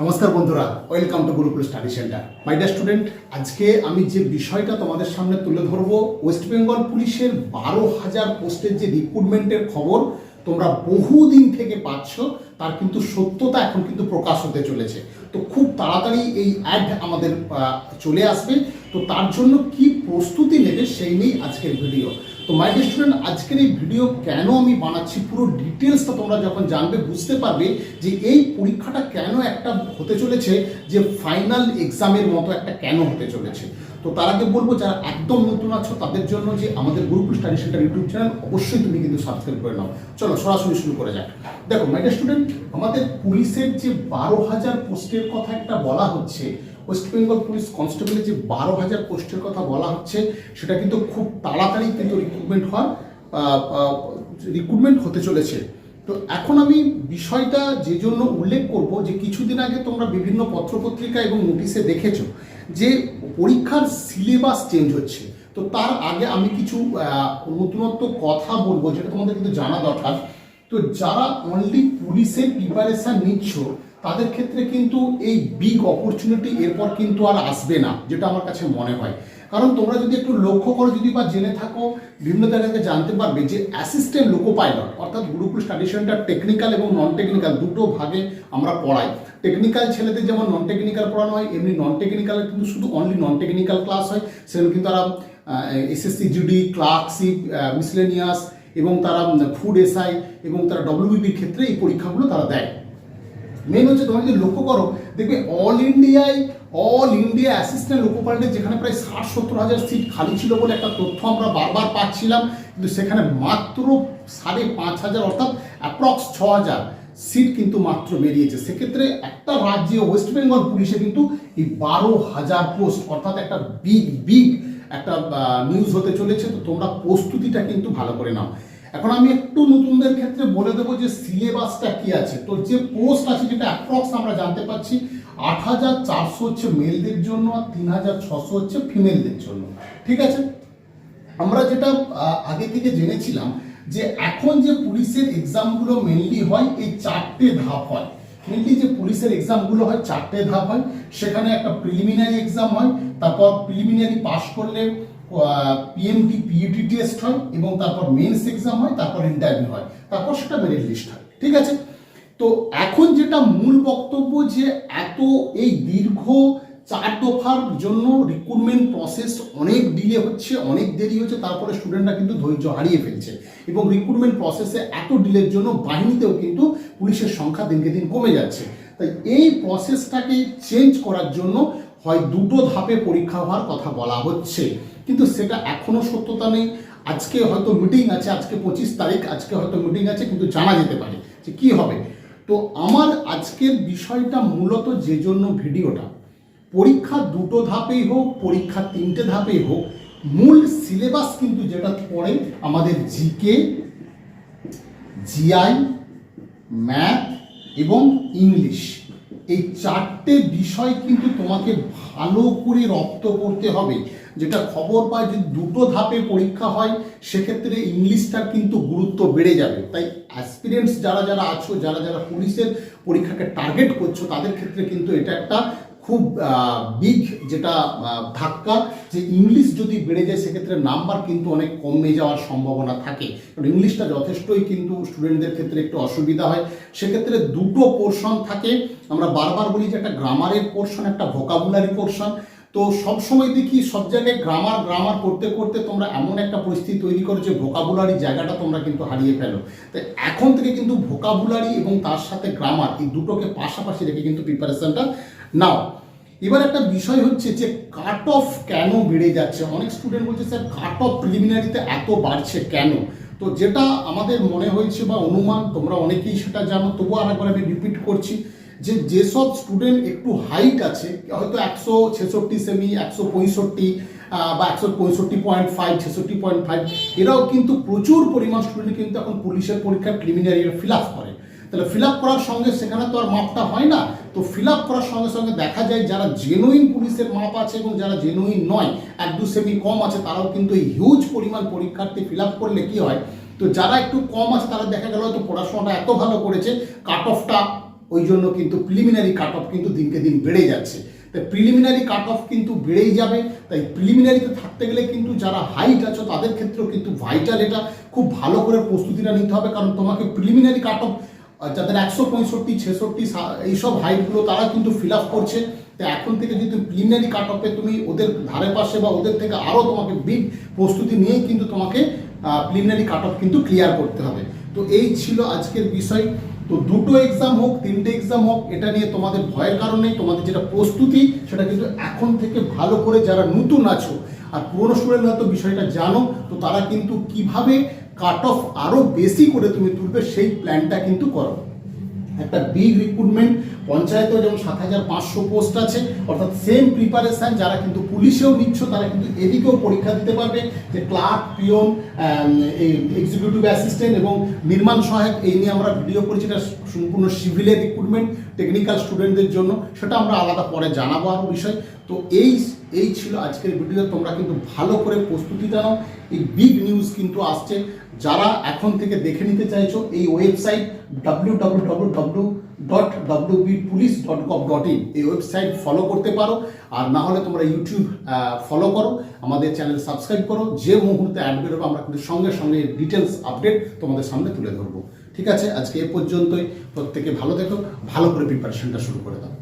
নমস্কার বন্ধুরা welcome to Gurukul study centre my dear student আজকে আমি যে বিষয়টা তোমাদের সামনে তুলে ধরবো ওয়েস্ট বেঙ্গল পুলিশের বারো হাজার পোস্টের যে রিক্রুটমেন্টের খবর তোমরা বহুদিন থেকে পাচ্ছ, তার কিন্তু সত্যতা এখন কিন্তু প্রকাশ হতে চলেছে। তো খুব তাড়াতাড়ি এই অ্যাড আমাদের চলে আসবে। তো তার জন্য কি প্রস্তুতি নেবে সেই নিয়েই আজকের ভিডিও তো মাই স্টুডেন্ট আজকের এই ভিডিও কেন আমি বানাচ্ছি? পুরো ডিটেলসটা তোমরা যখন জানবে, বুঝতে পারবে যে এই পরীক্ষাটা কেন একটা হতে চলেছে, যে ফাইনাল এক্সামের মতো একটা কেন হতে চলেছে। তো, তার আগে বলব, যারা একদম নতুন আছো, তাদের জন্য যে আমাদের group study centre YouTube channel অবশ্যই তুমি কিন্তু সাবস্ক্রাইব করে নাও। চলো, সরাসরি শুরু করে যাক। দেখো মাই স্টুডেন্ট আমাদের পুলিশের যে বারো হাজার পোস্টের কথা একটা বলা হচ্ছে ওয়েস্ট বেঙ্গল পুলিশ কনস্টেবলের যে বারো হাজার পোস্টের কথা বলা হচ্ছে, সেটা কিন্তু খুব তাড়াতাড়ি কিন্তু রিক্রুটমেন্ট হওয়ার রিক্রুটমেন্ট হতে চলেছে। তো এখন আমি বিষয়টা যে জন্য উল্লেখ করব যে কিছুদিন আগে তোমরা বিভিন্ন পত্রপত্রিকা এবং নোটিশে দেখেছ যে পরীক্ষার সিলেবাস চেঞ্জ হচ্ছে। তো তার আগে আমি কিছু নতুনত্ব কথা বলব, যেটা তোমাদের কিন্তু জানা দরকার। তো যারা অনলি পুলিশের প্রিপারেশন নিচ্ছ তাদের ক্ষেত্রে কিন্তু এই বিগ অপরচুনিটি এরপর কিন্তু আর আসবে না, যেটা আমার কাছে মনে হয়। কারণ তোমরা যদি একটু লক্ষ্য করো, যদি বা জেনে থাকো, বিভিন্ন জায়গাতে জানতে পারবে যে অ্যাসিস্ট্যান্ট লোকো পাইলট অর্থাৎ গুরুকুল স্টাডি সেন্টার টেকনিক্যাল এবং নন টেকনিক্যাল দুটো ভাগে আমরা পড়াই। টেকনিক্যাল ছেলেদের যেমন নন টেকনিক্যাল পড়ানো হয়, এমনি নন টেকনিক্যালে কিন্তু শুধু অনলি নন টেকনিক্যাল ক্লাস হয়। সেগুলো কিন্তু তারা এসএসসি জিডি ক্লার্কশিপ মিসলেনিয়াস এবং তারা ফুড এসআই এবং তারা ডব্লিউবিপির ক্ষেত্রে এই পরীক্ষাগুলো তারা দেয়। মেন হচ্ছে তোমরা যদি লক্ষ্য করো, দেখবে অল ইন্ডিয়ায় অল ইন্ডিয়া অ্যাসিস্ট্যান্ট লোকোপাল্টে যেখানে প্রায় ষাট সত্তর হাজার সিট খালি ছিল বলে একটা তথ্য আমরা বারবার পাচ্ছিলাম, কিন্তু সেখানে মাত্র সাড়ে পাঁচ হাজার অর্থাৎ অ্যাপ্রক্স ছ হাজার সিট কিন্তু মাত্র বেরিয়েছে। সেক্ষেত্রে একটা রাজ্যে ওয়েস্ট বেঙ্গল পুলিশে কিন্তু এই বারো হাজার পোস্ট অর্থাৎ একটা বিগ বিগ একটা নিউজ হতে চলেছে, তো তোমরা প্রস্তুতিটা কিন্তু ভালো করে নাও। এখন আমি একটু নতুনদের ক্ষেত্রে বলে দেবো যে সিলেবাসটা কি আছে। তো যে পোস্ট আছে যেটা অ্যাপ্রক্স আমরা জানতে পারছি, আট হাজার চারশো হচ্ছে মেলদের জন্য আর তিন হাজার ছশো হচ্ছে ফিমেলদের জন্য। ঠিক আছে? আমরা যেটা আগে থেকে জেনেছিলাম যে এখন যে পুলিশের এক্সামগুলো মেনলি হয়, এই চারটে ধাপ হয়। মেনলি যে পুলিশের এক্সামগুলো হয়, চারটে ধাপ হয়। সেখানে একটা প্রিলিমিনারি এক্সাম হয়, তারপর প্রিলিমিনারি পাশ করলে পিএমটি পিইটি টেস্ট হয় এবং তারপর মেন্স এক্সাম হয়, তারপর ইন্টারভিউ হয়। তারপর সেটা মেরিট লিস্ট হয়। ঠিক আছে? তো এখন যেটা মূল বক্তব্য যে এত এই দীর্ঘ চার দফার জন্য রিক্রুটমেন্ট প্রসেস অনেক ডিলে হচ্ছে, অনেক দেরি হচ্ছে, তারপরে স্টুডেন্টরা কিন্তু ধৈর্য হারিয়ে ফেলছে। এবং রিক্রুটমেন্ট প্রসেসে এত ডিলের জন্য বাহিনীতেও কিন্তু পুলিশের সংখ্যা দিনকে দিন কমে যাচ্ছে। তাই এই প্রসেসটাকে চেঞ্জ করার জন্য হয় দুটো ধাপে পরীক্ষা হওয়ার কথা বলা হচ্ছে। কিন্তু সেটা এখনও সত্যতা নেই। আজকে হয়তো মিটিং আছে, আজকে পঁচিশ তারিখ, আজকে হয়তো মিটিং আছে, কিন্তু জানা যেতে পারে যে কি হবে। তো আমার আজকের বিষয়টা মূলত যে জন্য ভিডিওটা, পরীক্ষা দুটো ধাপেই হোক, পরীক্ষা তিনটে ধাপেই হোক, মূল সিলেবাস কিন্তু যেটা পড়ে আমাদের জিকে জিআই ম্যাথ এবং ইংলিশ এই চারটে বিষয় কিন্তু তোমাকে ভালো করে রপ্ত করতে হবে। যেটা খবর পায় যদি দুটো ধাপে পরীক্ষা হয়, সেক্ষেত্রে ইংলিশটার কিন্তু গুরুত্ব বেড়ে যাবে। তাই অ্যাসপিরেন্টস যারা যারা আছো, যারা যারা পুলিশের পরীক্ষাকে টার্গেট করছ, তাদের ক্ষেত্রে কিন্তু এটা একটা খুব বিগ যেটা ধাক্কা যে ইংলিশ যদি বেড়ে যায় সেক্ষেত্রে নাম্বার কিন্তু অনেক কমে যাওয়ার সম্ভাবনা থাকে। কারণ ইংলিশটা যথেষ্টই কিন্তু স্টুডেন্টদের ক্ষেত্রে একটু অসুবিধা হয়। সেক্ষেত্রে দুটো পোর্শন থাকে। আমরা বারবার বলি যে একটা গ্রামারের পোর্শন একটা ভোকাবুলারি পোর্শন তো সব সময় দেখি সব জায়গায় গ্রামার গ্রামার করতে করতে তোমরা এমন একটা পরিস্থিতি তৈরি করো যে ভোকাবুলারি জায়গাটা তোমরা কিন্তু হারিয়ে ফেলো। তো এখন থেকে কিন্তু ভোকাবুলারি এবং তার সাথে গ্রামার এই দুটোকে পাশাপাশি রেখে কিন্তু প্রিপারেশনটা নাও। এবার একটা বিষয় হচ্ছে যে কাট অফ কেন বেড়ে যাচ্ছে? অনেক স্টুডেন্ট বলছে স্যার কাট অফ প্রিলিমিনারিতে এত বাড়ছে কেন? তো যেটা আমাদের মনে হয়েছে বা অনুমান, তোমরা অনেকেই সেটা জানো, তবুও আরেকবার আমি রিপিট করছি যে যেসব স্টুডেন্ট একটু হাইট আছে, হয়তো একশো ছেষট্টি সেমি একশো পঁয়ষট্টি বা একশো পঁয়ষট্টি পয়েন্ট ফাইভ ছেষট্টি পয়েন্ট ফাইভ এরাও কিন্তু প্রচুর পরিমাণ স্টুডেন্ট কিন্তু এখন পুলিশের পরীক্ষার প্রিলিমিনারি ফিল আপ করে। তাহলে ফিল করার সঙ্গে সেখানে তো আর মাপটা হয় না। তো ফিল করার সঙ্গে সঙ্গে দেখা যায় যারা জেনুইন পুলিশের মাপ আছে এবং যারা জেনুইন নয়, এক দু সেমি কম আছে, তারাও কিন্তু হিউজ পরিমাণ পরীক্ষার্থী ফিল করলে কি হয়? তো যারা একটু কম আছে, তারা দেখা গেল হয়তো পড়াশোনাটা এত ভালো করেছে কাট অফটা ওই জন্য কিন্তু প্রিলিমিনারি কাট অফ কিন্তু দিনকে দিন বেড়ে যাচ্ছে। তাই প্রিলিমিনারি কাট অফ কিন্তু বেড়েই যাবে। তাই প্রিলিমিনারিতে থাকতে গেলে কিন্তু যারা হাইট আছো, তাদের ক্ষেত্রেও কিন্তু ভাইটাল এটা। খুব ভালো করে প্রস্তুতিটা নিতে হবে, কারণ তোমাকে প্রিলিমিনারি কাট অফ যাদের একশো পঁয়ষট্টি, ছেষট্টি এইসব হাইটগুলো তারা কিন্তু ফিল আপ করছে। তো এখন থেকে যদি প্রিলিমিনারি কাট অফে তুমি ওদের ধারে পাশে বা ওদের থেকে আরও তোমাকে বিগ প্রস্তুতি নিয়ে কিন্তু তোমাকে প্রিলিমিনারি কাট অফ কিন্তু ক্লিয়ার করতে হবে। তো এই ছিল আজকের বিষয়। তো দুটো এক্সাম হোক, তিনটে এক্সাম হোক, এটা নিয়ে তোমাদের ভয়ের কারণে তোমাদের যেটা প্রস্তুতি, সেটা কিন্তু এখন থেকে ভালো করে যারা নতুন আছো, আর পুরনো স্টুডেন্ট হয়তো বিষয়টা জানো, তো তারা কিন্তু কীভাবে কাট অফ আরও বেশি করে তুমি তুলবে, সেই প্ল্যানটা কিন্তু করো। একটা বিগ রিক্রুটমেন্ট পঞ্চায়েতেও যেমন সাত হাজার পাঁচশো পোস্ট আছে, অর্থাৎ সেম প্রিপারেশন যারা কিন্তু পুলিশেও নিচ্ছ, তারা কিন্তু এদিকেও পরীক্ষা দিতে পারবে যে ক্লার্ক পিওন এক্সিকিউটিভ অ্যাসিস্ট্যান্ট এবং নির্মাণ সহায়ক, এই নিয়ে আমরা ভিডিও করেছি, এটা সম্পূর্ণ সিভিলের রিক্রুটমেন্ট টেকনিক্যাল স্টুডেন্টদের জন্য। সেটা আমরা আলাদা পরে জানাব আরও বিষয়। তো এই এই ছিল আজকের ভিডিও তোমরা কিন্তু ভালো করে প্রস্তুতি জানাও এই বিগ নিউজ কিন্তু আসছে। যারা এখন থেকে দেখে নিতে চাইছো, এই website W W W dot W B police dot gov dot in এই ওয়েবসাইট ফলো করতে পারো। আর না হলে তোমরা ইউটিউব ফলো করো। আমাদের চ্যানেল সাবস্ক্রাইব করো। যে মুহূর্তে অ্যাড বেরোবে, আমরা কিন্তু সঙ্গে সঙ্গে ডিটেলস আপডেট তোমাদের সামনে তুলে ধরবো। ঠিক আছে? আজকে এ পর্যন্তই। প্রত্যেকে ভালো থেকো। ভালো করে প্রিপারেশনটা শুরু করে দাও।